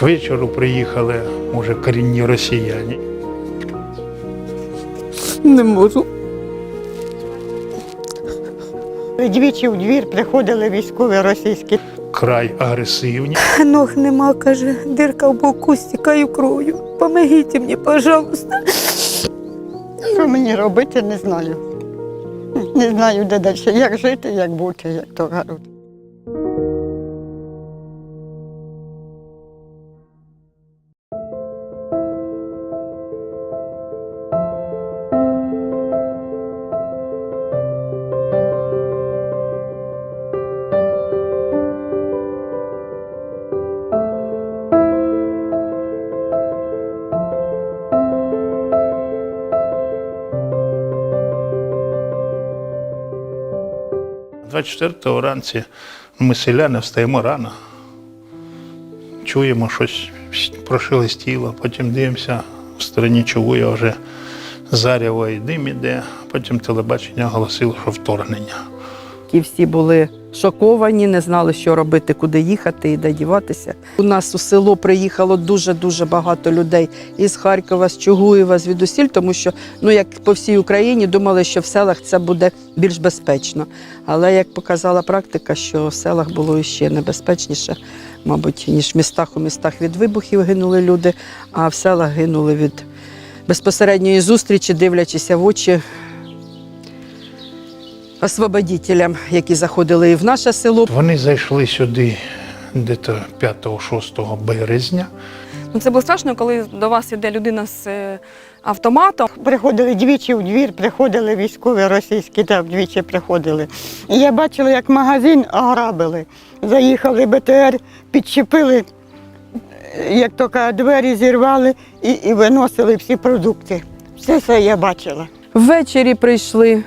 К вечору приїхали уже корінні росіяни. Не можу. Двічі в двір приходили військові російські. Край агресивні. Ног нема, каже, дирка в боку, стікаю кров'ю. Помогіть мені, пожалуйста. Що мені робити, не знаю. Не знаю, де далі, як жити, як бути, як то кажуть. – 24-го ранці ми селяни встаємо рано. Чуємо щось прошелестіло, потім дивимося в стороні чугуя вже заряво і дим іде, потім телебачення оголосило, що вторгнення. Ті всі були шоковані, не знали, що робити, куди їхати і де діватися. У нас у село приїхало дуже-дуже багато людей із Харкова, з Чугуєва, звідусіль, тому що, ну як по всій Україні, думали, що в селах це буде більш безпечно. Але як показала практика, що в селах було іще небезпечніше, мабуть, ніж в містах. У містах від вибухів гинули люди, а в селах гинули від безпосередньої зустрічі, дивлячися в очі освободітелям, які заходили і в наше село. Вони зайшли сюди десь 5-6 березня. Ну, це було страшно, коли до вас іде людина з е, автоматом. Приходили двічі в двір, приходили військові російські, так, двічі приходили. І я бачила, як магазин ограбили. Заїхали БТР, підчепили, як то кажуть, двері зірвали і, і виносили всі продукти. Все це я бачила. Ввечері прийшли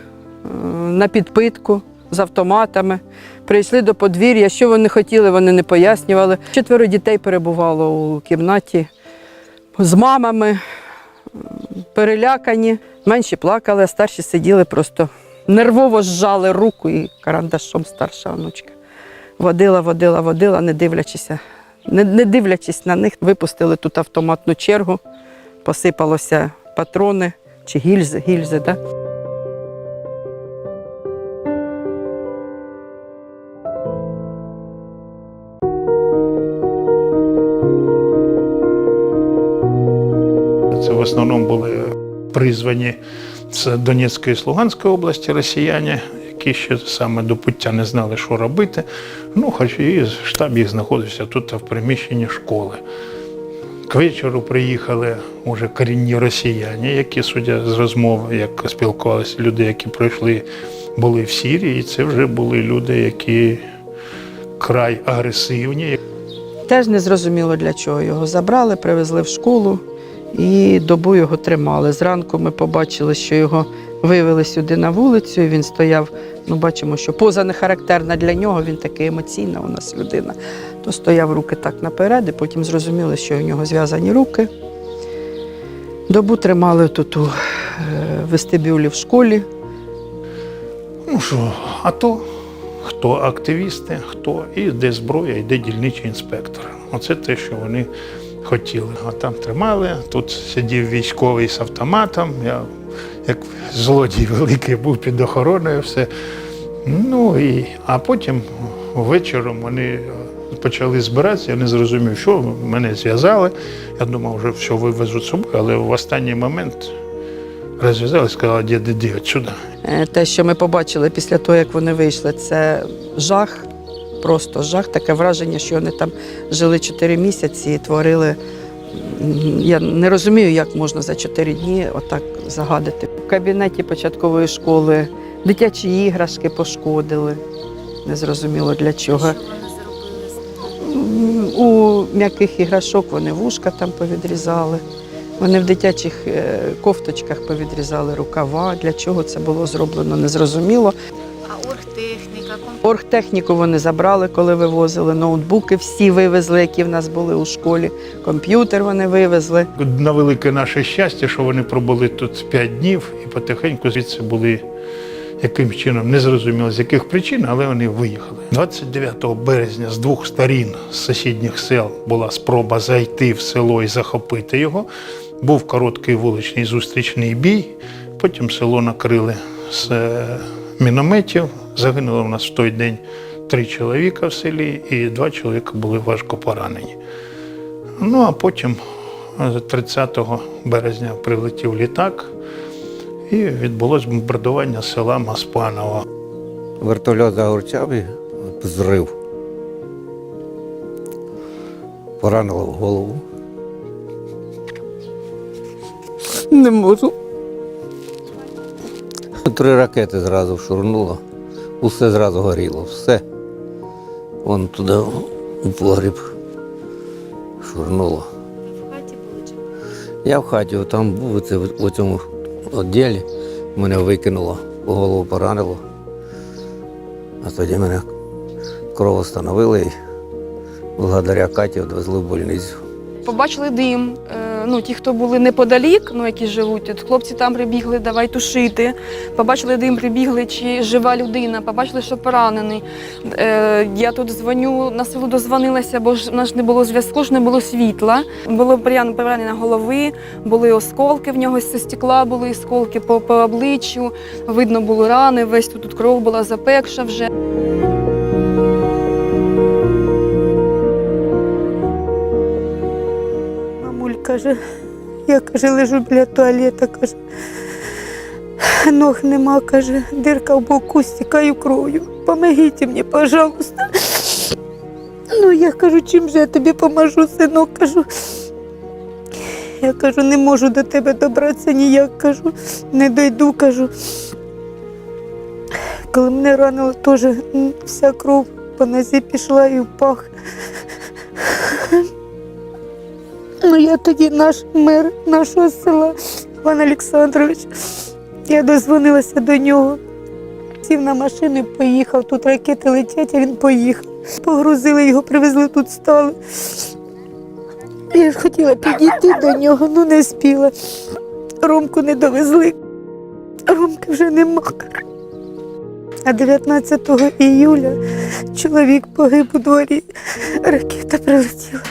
на підпитку з автоматами, прийшли до подвір'я. Що вони хотіли, вони не пояснювали. Четверо дітей перебувало у кімнаті з мамами, перелякані. Менші плакали, а старші сиділи просто нервово зжали руку і карандашом старша онучка. Водила, водила, водила, не дивлячися. Не, не дивлячись на них, випустили тут автоматну чергу, посипалося патрони чи гільзи, гільзи, да? Основному були призвані з Донецької і Луганської області росіяни, які ще саме до пуття не знали, що робити. Ну, хоч і штаб їх знаходився тут в приміщенні школи. К вечору приїхали уже корінні росіяни, які, судя з розмов, як спілкувалися люди, які пройшли, були в Сірії. І це вже були люди, які край агресивні. Теж не зрозуміло для чого його забрали, привезли в школу і добу його тримали. Зранку ми побачили, що його вивели сюди на вулицю, і він стояв. Ну, бачимо, що поза не характерна для нього, він такий емоційна у нас людина. То стояв руки так наперед, і потім зрозуміли, що у нього зв'язані руки. Добу тримали тут у е, вестибюлі в школі. Ну що, а то хто активісти, хто і де зброя, і де дільничий інспектор. Оце те, що вони хотіли. А там тримали, тут сидів військовий з автоматом. Я як злодій великий був під охороною, все. Ну і а потім вечором вони е, почали збиратися, я не зрозумів, що мене зв'язали. Я думав, вже все вивезуть з собою, але в останній момент розв'язали і сказали, діди, іди отсюди. Е, Те, що ми побачили після того, як вони вийшли, це жах, просто жах, таке враження, що вони там жили 4 місяці і творили. Я не розумію, як можна за 4 дні отак загадити. В кабінеті початкової школи дитячі іграшки пошкодили. Незрозуміло для чого. У м'яких іграшок вони вушка там повідрізали. Вони в дитячих е, кофточках повідрізали рукава. Для чого це було зроблено, незрозуміло. А оргтехніка, Оргтехніку вони забрали, коли вивозили. Ноутбуки всі вивезли, які в нас були у школі. Комп'ютер вони вивезли. На велике наше щастя, що вони пробули тут 5 днів і потихеньку звідси були яким чином не зрозуміло з яких причин, але вони виїхали. 29 березня з двох сторін з сусідніх сел була спроба зайти в село і захопити його. Був короткий вуличний зустрічний бій. Потім село накрили з е, мінометів. Загинуло в нас в той день три чоловіка в селі, і два чоловіка були важко поранені. Ну а потім, е, 30 березня, прилетів літак, і відбулось бомбардування села Маспаново. Вертольот загорчав і зрив. Поранило в голову. Не можу. Три ракети зразу шурнуло. Усе зразу горіло. Все. Вон туди у погріб шурнуло. В хаті були Я в хаті там був оце, в цьому відділі. Мене викинуло, голову поранило. А тоді мене кров встановили і благодаря Каті відвезли в больницю. Побачили дим. Ну, ті, хто були неподалік, ну які живуть, от хлопці там прибігли, давай тушити. Побачили дим, прибігли, чи жива людина, побачили, що поранений. Е, я тут дзвоню, на село дозвонилася, бо ж нас не було зв'язку, ж не було світла. Було поранення голови, були осколки в нього зі стекла, були осколки по, по обличчю. Видно було рани, весь тут кров була запекша вже. Каже, я каже, лежу біля туалета, каже. Ног нема, каже, дирка в боку, стікаю кров'ю. Помогіть мені, пожалуйста. Ну, я кажу, чим же я тобі поможу, синок, кажу. Я кажу, не можу до тебе добратися ніяк, кажу, не дойду, кажу. Коли мене ранило, теж вся кров по нозі пішла і в пах. Ну, я тоді наш мер нашого села, Іван Олександрович. Я дозвонилася до нього. Сів на машину і поїхав. Тут ракети летять, а він поїхав. Погрузили його, привезли тут стали. Я ж хотіла підійти до нього, ну не спіла. Ромку не довезли. Ромки вже нема. А 19 іюля чоловік погиб у дворі. Ракета прилетіла.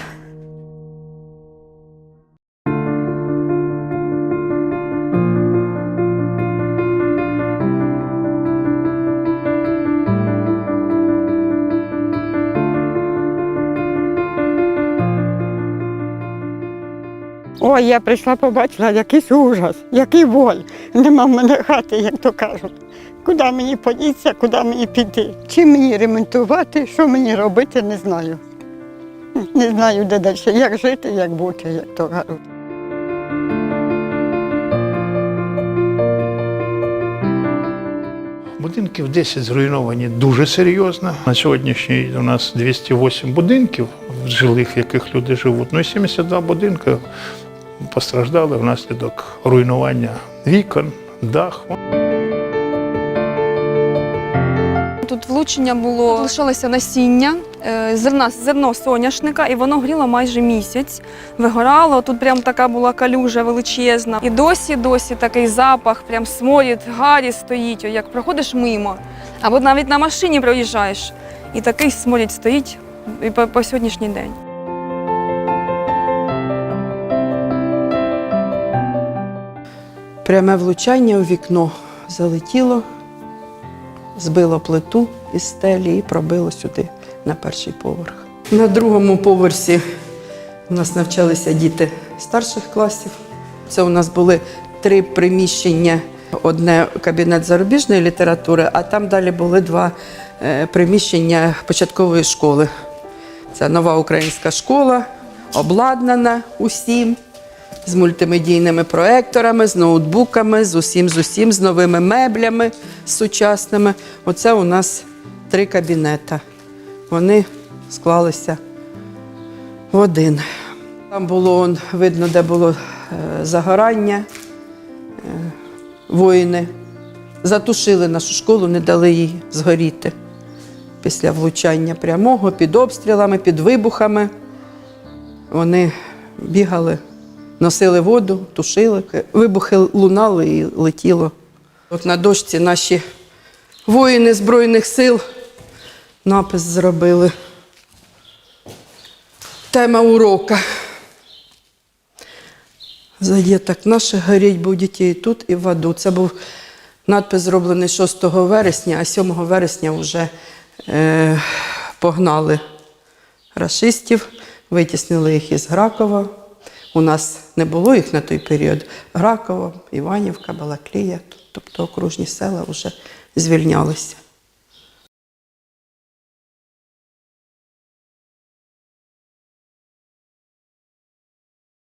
Ой, я прийшла, побачила якийсь ужас, який боль. Нема в мене хати, як то кажуть. Куди мені подіться, куди мені піти? Чим мені ремонтувати, що мені робити, не знаю. Не знаю, де далі, як жити, як бути, як то кажуть. Будинків 10 зруйновані дуже серйозно. На сьогоднішній у нас 208 будинків жилих, в яких люди живуть. Ну і 72 будинки постраждали внаслідок руйнування вікон, даху. Тут влучення було, лишилося насіння, е, зерна, зерно соняшника, і воно гріло майже місяць. Вигорало. Тут прям така була калюжа величезна. І досі, досі такий запах, прям сморід, гарі стоїть. Як проходиш мимо, або навіть на машині проїжджаєш, і такий сморід стоїть і по, по сьогоднішній день. Пряме влучання у вікно залетіло, збило плиту із стелі і пробило сюди на перший поверх. На другому поверсі у нас навчалися діти старших класів. Це у нас були три приміщення: одне кабінет зарубіжної літератури, а там далі були два е, приміщення початкової школи. Це нова українська школа, обладнана усім з мультимедійними проекторами, з ноутбуками, з усім, з усім, з новими меблями сучасними. Оце у нас три кабінета. Вони склалися в один. Там було видно, де було е, загорання. Е, воїни затушили нашу школу, не дали їй згоріти після влучання прямого, під обстрілами, під вибухами. Вони бігали носили воду, тушили, вибухи лунали і летіло. От на дошці наші Воїни Збройних сил напис зробили. Тема урока. За діток наших горіть будете і тут, і в аду. Це був надпис зроблений 6 вересня, а 7 вересня вже е, погнали рашистів, витіснили їх із Гракова. У нас не було їх на той період. Гракова, Іванівка, Балаклія, тобто окружні села вже звільнялися.